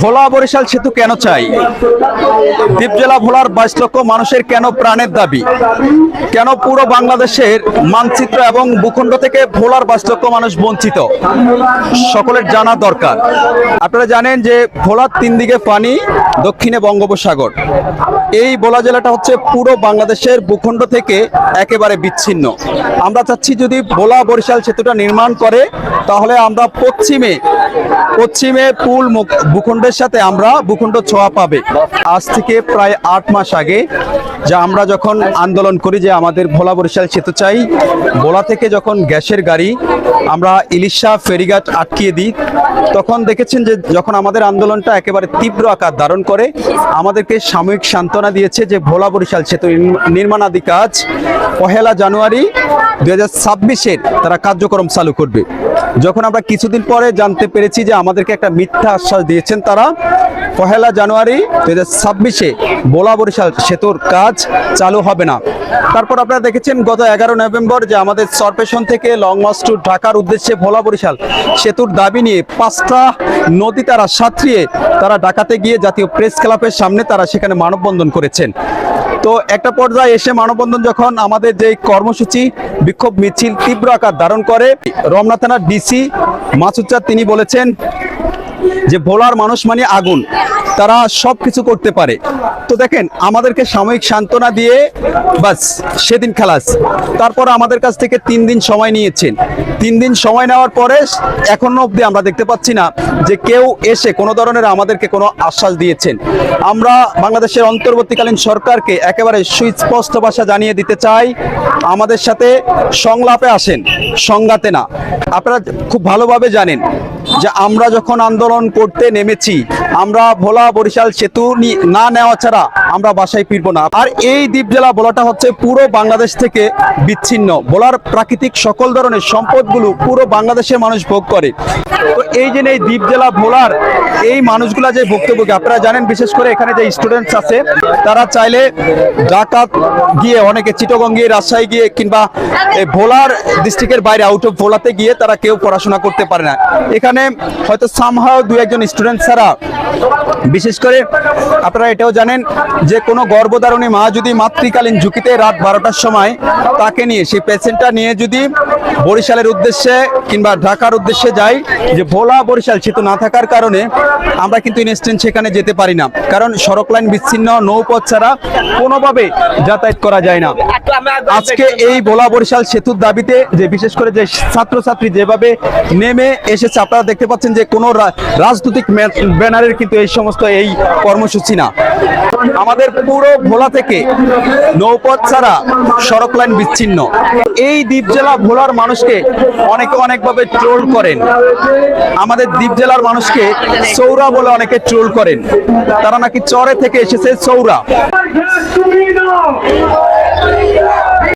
ভোলা বরিশাল সেতু কেন চাই? দ্বীপজেলা ভোলার বাইশ লক্ষ মানুষের কেন প্রাণের দাবি? কেন পুরো বাংলাদেশের মানচিত্র এবং ভূখণ্ড থেকে ভোলার বাইশ লক্ষ মানুষ বঞ্চিত? সকলের জানা দরকার। আপনারা জানেন যে ভোলার তিন দিকে পানি, দক্ষিণে বঙ্গোপসাগর। এই বোলা জেলাটা হচ্ছে পুরো বাংলাদেশের ভূখণ্ড থেকে একেবারে বিচ্ছিন্ন। আমরা চাচ্ছি যদি বোলা বরিশাল সেতুটা নির্মাণ করে, তাহলে আমরা পশ্চিমে পশ্চিমে পুল ভূখণ্ডের সাথে আমরা ভূখণ্ড ছোঁয়া পাবে। আজ থেকে প্রায় আট মাস আগে যা আমরা যখন আন্দোলন করি যে আমাদের ভোলা বরিশাল সেতু চাই, ভোলা থেকে যখন গ্যাসের গাড়ি আমরা ইলিশা ফেরিঘাট আটকিয়ে দিই, তখন দেখেছেন যে যখন আমাদের আন্দোলনটা একেবারে তীব্র আকার ধারণ করে, আমাদেরকে সাময়িক সান্ত্বনা দিয়েছে যে ভোলা বরিশাল সেতু নির্ম- নির্মাণাদি কাজ পহেলা জানুয়ারি দু হাজার তারা কার্যক্রম চালু করবে। যখন আমরা কিছুদিন পরে জানতে পেরেছি যে আমাদেরকে একটা মিথ্যা আশ্বাস দিয়েছেন তারা, পহেলা জানুয়ারি দু হাজার ছাব্বিশে বোলা বরিশাল সেতুর কাজ চালু হবে না। তারপর আপনারা দেখেছেন গত এগারো নভেম্বর যে আমাদের সরপেশন থেকে লং মার্চ টু ঢাকার উদ্দেশ্যে ভোলা বরিশাল সেতুর দাবি নিয়ে পাঁচটা নদী তারা সাঁতরিয়ে তারা ঢাকাতে গিয়ে জাতীয় প্রেস ক্লাবের সামনে তারা সেখানে মানববন্ধন করেছেন। তো একটা পর্যায়ে এসে মানববন্ধন যখন আমাদের যে কর্মসূচি, বিক্ষোভ মিছিল তীব্র আকার ধারণ করে, রমনা থানার ডিসি মাসুদ তিনি বলেছেন যে, ভোলার মানুষ মানে আগুন, তারা সব কিছু করতে পারে। তো দেখেন, আমাদেরকে সাময়িক সান্ত্বনা দিয়ে বাস, সেদিন খালাস তারপর আমাদের কাছ থেকে তিন দিন সময় নিয়েছেন। তিন দিন সময় নেওয়ার পরে এখনও অবধি আমরা দেখতে পাচ্ছি না যে কেউ এসে কোনো ধরনের আমাদেরকে কোনো আশ্বাস দিয়েছেন। আমরা বাংলাদেশের অন্তর্বর্তীকালীন সরকারকে একেবারে সুস্পষ্ট ভাষা জানিয়ে দিতে চাই, আমাদের সাথে সংলাপে আসেন, সংঘাতে না। আপনারা খুব ভালোভাবে জানেন যে আমরা যখন আন্দোলন করতে নেমেছি, আমরা ভোলা বরিশাল সেতু নি- না নেওয়া ছাড়া আমরা বাসায় ফিরবো না। আর এই দ্বীপ জেলা ভোলাটা হচ্ছে পুরো বাংলাদেশ থেকে বিচ্ছিন্ন। ভোলার প্রাকৃতিক সকল ধরনের সম্পদগুলো পুরো বাংলাদেশের মানুষ ভোগ করে। তো এই যে এই দ্বীপ জেলা ভোলার এই মানুষগুলা যে ভুক্তভোগী, আপনারা জানেন বিশেষ করে এখানে যে স্টুডেন্টস আছে, তারা চাইলে ঢাকা গিয়ে, অনেকে চিটগং গিয়ে রাজশাহী গিয়ে কিংবা ভোলার ডিস্ট্রিক্টের বাইরে আউট অফ ভোলাতে গিয়ে তারা কেউ পড়াশোনা করতে পারে না। এখানে হয়তো সামহাও দু একজন স্টুডেন্ট ছাড়া, বিশেষ করে আপনারা এটাও জানেন যে কোনো গর্ভধারণী মা যদি মাতৃকালীন ঝুঁকিতে রাত বারোটার সময় তাকে নিয়ে, সেই পেশেন্টটা নিয়ে যদি বরিশালের উদ্দেশ্যে কিংবা ঢাকার উদ্দেশ্যে যাই, যে ভোলা বরিশাল সেতু না থাকার কারণে আমরা কিন্তু ইনস্ট্যান্ট সেখানে যেতে পারি না। কারণ সড়ক লাইন বিচ্ছিন্ন, নৌপথ ছাড়া কোনোভাবে যাতায়াত করা যায় না। আজকে এই ভোলা বরিশাল সেতুর দাবিতে যে বিশেষ করে যে ছাত্রছাত্রী যেভাবে নেমে এসেছে, আপনারা দেখতে পাচ্ছেন যে কোনো রাজনৈতিক ব্যানারের কিন্তু এই সমস্ত এই কর্মসূচি না। আমাদের পুরো ভোলা থেকে নৌপথ ছাড়া সড়ক লাইন বিচ্ছিন্ন। এই দ্বীপ জেলা ভোলার মানুষকে অনেকে অনেকভাবে ট্রোল করেন। আমাদের দ্বীপ জেলার মানুষকে সৌরা বলে অনেকে ট্রোল করেন। তারা নাকি চরে থেকে এসেছে না